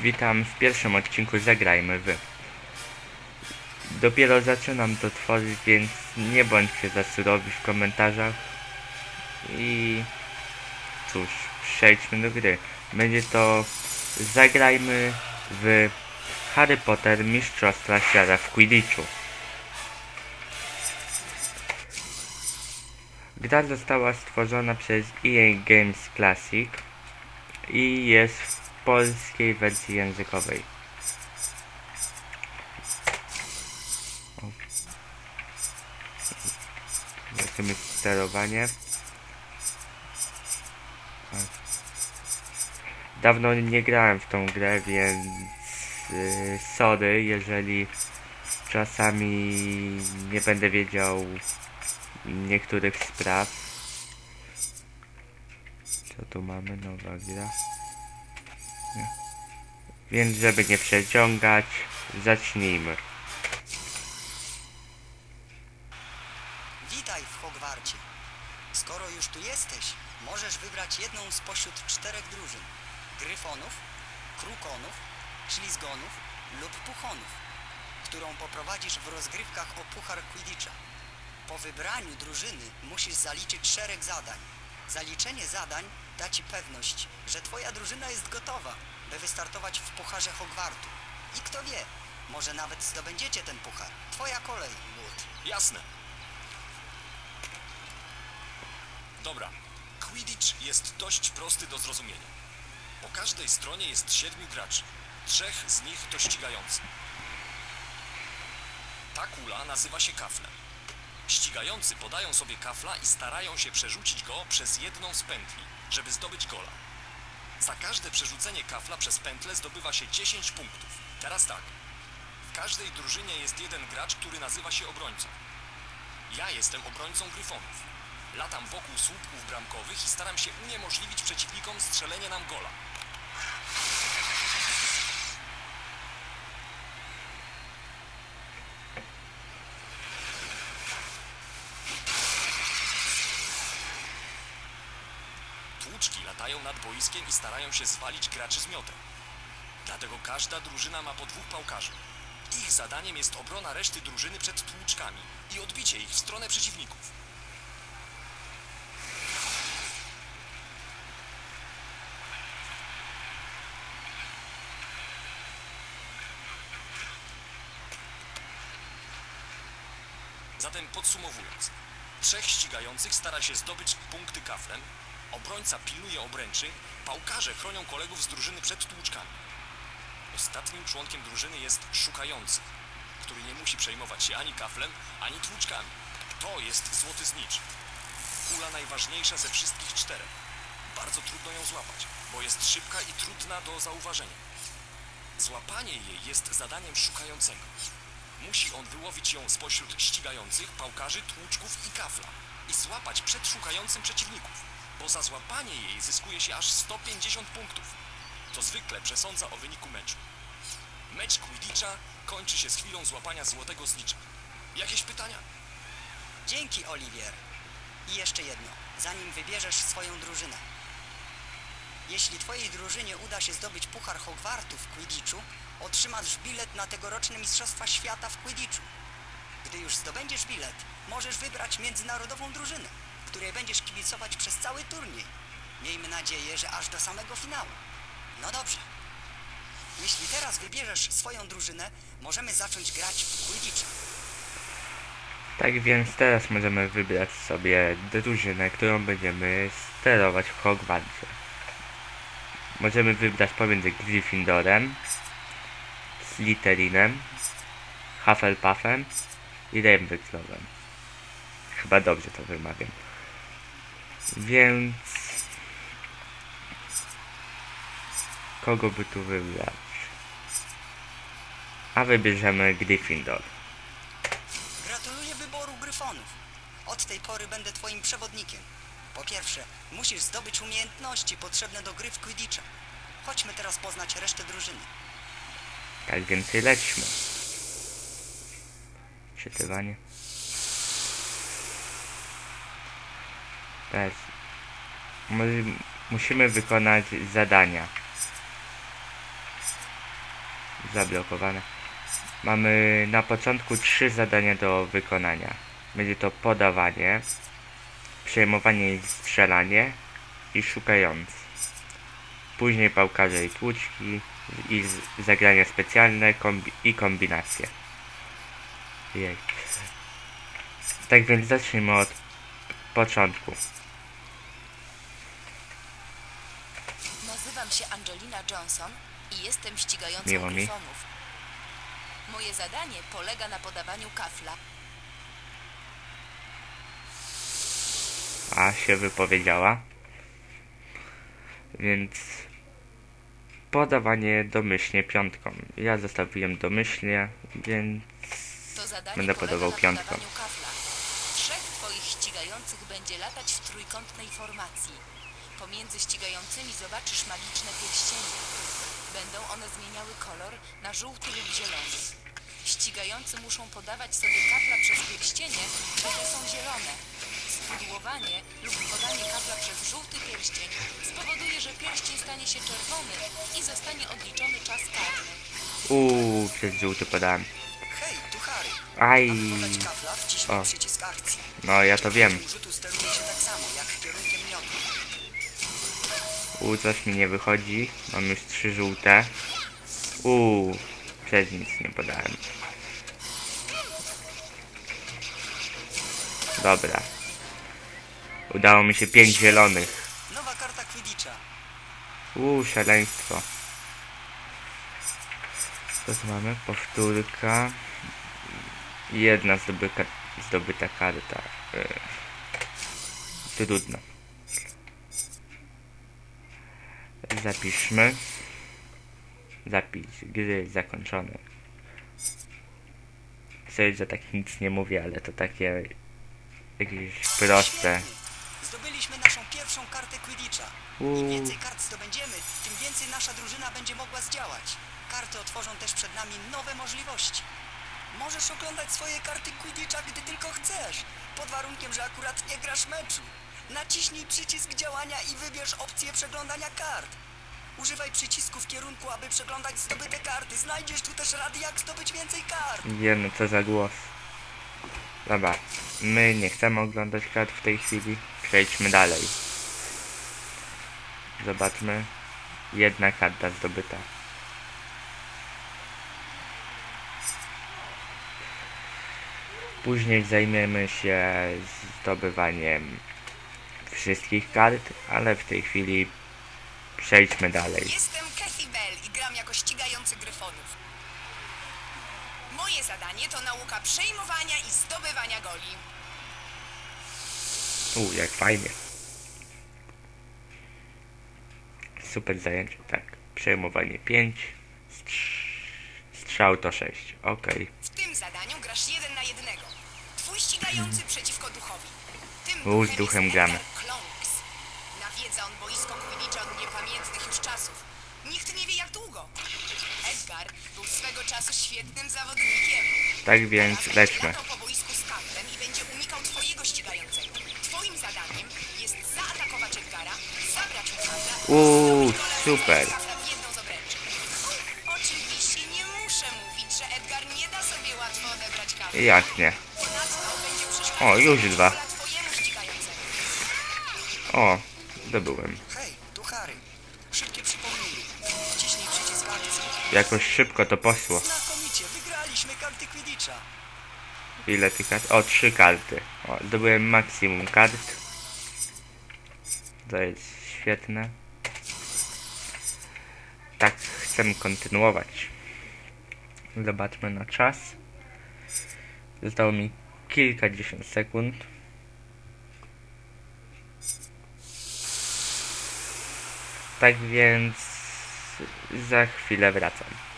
Witam w pierwszym odcinku Zagrajmy w. Dopiero zaczynam to tworzyć, więc nie bądźcie za surowi w komentarzach. I cóż, przejdźmy do gry. Będzie to Zagrajmy w Harry Potter Mistrzostwa Świata w Quidditchu. Gra została stworzona przez EA Games Classic i jest polskiej wersji językowej. Zobaczymy sterowanie. O. Dawno nie grałem w tą grę, więc y, sorry, jeżeli czasami nie będę wiedział niektórych spraw. Co tu mamy? Nowa gra. Więc żeby nie przeciągać, zacznijmy. Witaj w Hogwarcie. Skoro już tu jesteś, możesz wybrać jedną spośród czterech drużyn. Gryfonów, Krukonów, Ślizgonów lub Puchonów, którą poprowadzisz w rozgrywkach o Puchar Quidditcha. Po wybraniu drużyny musisz zaliczyć szereg zadań. Zaliczenie zadań da Ci pewność, że Twoja drużyna jest gotowa, by wystartować w Pucharze Hogwartu. I kto wie, może nawet zdobędziecie ten puchar. Twoja kolej, Wood. Jasne. Dobra. Quidditch jest dość prosty do zrozumienia. Po każdej stronie jest siedmiu graczy. Trzech z nich to ścigający. Ta kula nazywa się kaflem. Ścigający podają sobie kafla i starają się przerzucić go przez jedną z pętli, żeby zdobyć gola. Za każde przerzucenie kafla przez pętlę zdobywa się 10 punktów. Teraz tak. W każdej drużynie jest jeden gracz, który nazywa się obrońcą. Ja jestem obrońcą gryfonów. Latam wokół słupków bramkowych i staram się uniemożliwić przeciwnikom strzelenie nam gola. Tłuczki latają nad boiskiem i starają się zwalić graczy z miotem. Dlatego każda drużyna ma po dwóch pałkarzy. Ich zadaniem jest obrona reszty drużyny przed tłuczkami i odbicie ich w stronę przeciwników. Zatem podsumowując, trzech ścigających stara się zdobyć punkty kaflem, obrońca pilnuje obręczy, pałkarze chronią kolegów z drużyny przed tłuczkami. Ostatnim członkiem drużyny jest szukający, który nie musi przejmować się ani kaflem, ani tłuczkami. To jest złoty znicz. Kula najważniejsza ze wszystkich czterech. Bardzo trudno ją złapać, bo jest szybka i trudna do zauważenia. Złapanie jej jest zadaniem szukającego. Musi on wyłowić ją spośród ścigających, pałkarzy, tłuczków i kafla i złapać przed szukającym przeciwników, bo za złapanie jej zyskuje się aż 150 punktów. To zwykle przesądza o wyniku meczu. Mecz Quidditcha kończy się z chwilą złapania złotego znicza. Jakieś pytania? Dzięki, Oliwier. I jeszcze jedno, zanim wybierzesz swoją drużynę. Jeśli twojej drużynie uda się zdobyć Puchar Hogwartu w Quidditchu, otrzymasz bilet na tegoroczne Mistrzostwa Świata w Quidditchu. Gdy już zdobędziesz bilet, możesz wybrać międzynarodową drużynę, której będziesz kibicować przez cały turniej. Miejmy nadzieję, że aż do samego finału. No dobrze. Jeśli teraz wybierzesz swoją drużynę, możemy zacząć grać w Quidditcha. Tak więc teraz możemy wybrać sobie drużynę, którą będziemy sterować w Hogwarcie. Możemy wybrać pomiędzy Gryffindorem, Slytherinem, Hufflepuffem i Ravenclawem. Chyba dobrze to wymawiam. Więc... Kogo by tu wybrać? A wybierzemy Gryffindor. Gratuluję wyboru gryfonów. Od tej pory będę twoim przewodnikiem. Po pierwsze, musisz zdobyć umiejętności potrzebne do gry w Quidditcha. Chodźmy teraz poznać resztę drużyny. Tak więcej lećmy. Czytywanie. Teraz mu- musimy wykonać zadania. zablokowane. Mamy na początku trzy zadania do wykonania. Będzie to podawanie, przejmowanie i strzelanie i szukający. Później pałkarze i tłuczki i zagrania specjalne kombi i kombinacje. Jej. Tak więc zacznijmy od początku. Się Angelina Johnson i jestem ścigającą Miło mi. gryfonów. Moje zadanie polega na podawaniu kafla. A się wypowiedziała. Więc podawanie domyślnie piątką. Ja zostawiłem domyślnie, więc Będę podawał piątką. Trzech twoich ścigających będzie latać w trójkątnej formacji. Pomiędzy ścigającymi zobaczysz magiczne pierścienie. Będą one zmieniały kolor na żółty lub zielony. Ścigający muszą podawać sobie kafla przez pierścienie, które są zielone. Spudłowanie lub podanie kafla przez żółty pierścień spowoduje, że pierścień stanie się czerwony i zostanie odliczony czas karny. uuu, przez żółty podałem. Hej, tu Harry. Aj, podać kafla, wciśnij O. przycisk akcji. no ja to wiem. Uuu, coś mi nie wychodzi. Mam już trzy żółte. Uuu, przez nic nie podałem. Dobra. Udało mi się pięć zielonych. Nowa karta Quidditcha. Uuu, szaleństwo. Co tu mamy? Powtórka. Jedna zdobyka, zdobyta karta. Yy. Trudno. Zapiszmy. Zapis gry zakończone. Coś, że tak nic nie mówię, ale to takie jakieś proste. Zdobyliśmy naszą pierwszą kartę Quidditcha. Im więcej kart zdobędziemy, tym więcej nasza drużyna będzie mogła zdziałać. Karty otworzą też przed nami nowe możliwości. Możesz oglądać swoje karty Quidditcha, gdy tylko chcesz, pod warunkiem, że akurat nie grasz meczu. Naciśnij przycisk działania i wybierz opcję przeglądania kart. Używaj przycisku w kierunku, aby przeglądać zdobyte karty. Znajdziesz tu też rady, jak zdobyć więcej kart. Wiem, no co za głos. Dobra, my nie chcemy oglądać kart w tej chwili. Przejdźmy dalej. Zobaczmy. Jedna karta zdobyta. Później zajmiemy się zdobywaniem wszystkich kart, ale w tej chwili przejdźmy dalej. Jestem Kathy Bell i gram jako ścigający gryfonów. Moje zadanie to nauka przejmowania i zdobywania goli. U, jak fajnie. Super zajęcie, tak. Przejmowanie 5. Strzał to 6. Okej. W tym zadaniu grasz jeden na jednego. Twój ścigający przeciwko duchowi. Tym U, z duchem gramy. Nawiedza on boisko Quidditcha od niepamiętnych już czasów. Nikt nie wie jak długo. Edgar był swego czasu świetnym zawodnikiem. Tak więc lećmy. po boisku z kaflem i będzie unikał twojego ścigającego. Twoim zadaniem jest zaatakować Edgara, zabrać mu Uuu, super. jedną z obręczy. Oczywiście nie muszę mówić, że Edgar nie da sobie łatwo odebrać kafla. Jak nie? Ponadto będzie przeszkadzać O, już dwa. gola twojemu ścigającemu. O, zdobyłem. Hej, tu Harry. Szybkie przypomnienie. Wciśnij przycisk akcji. Jakoś szybko to poszło. Znakomicie, wygraliśmy karty Quidditcha. Ile tych kart? O, trzy karty. O, zdobyłem maksimum kart. To jest świetne. Tak, chcemy kontynuować. Zobaczmy na czas. Zostało mi kilkadziesiąt sekund. Tak więc za chwilę wracam.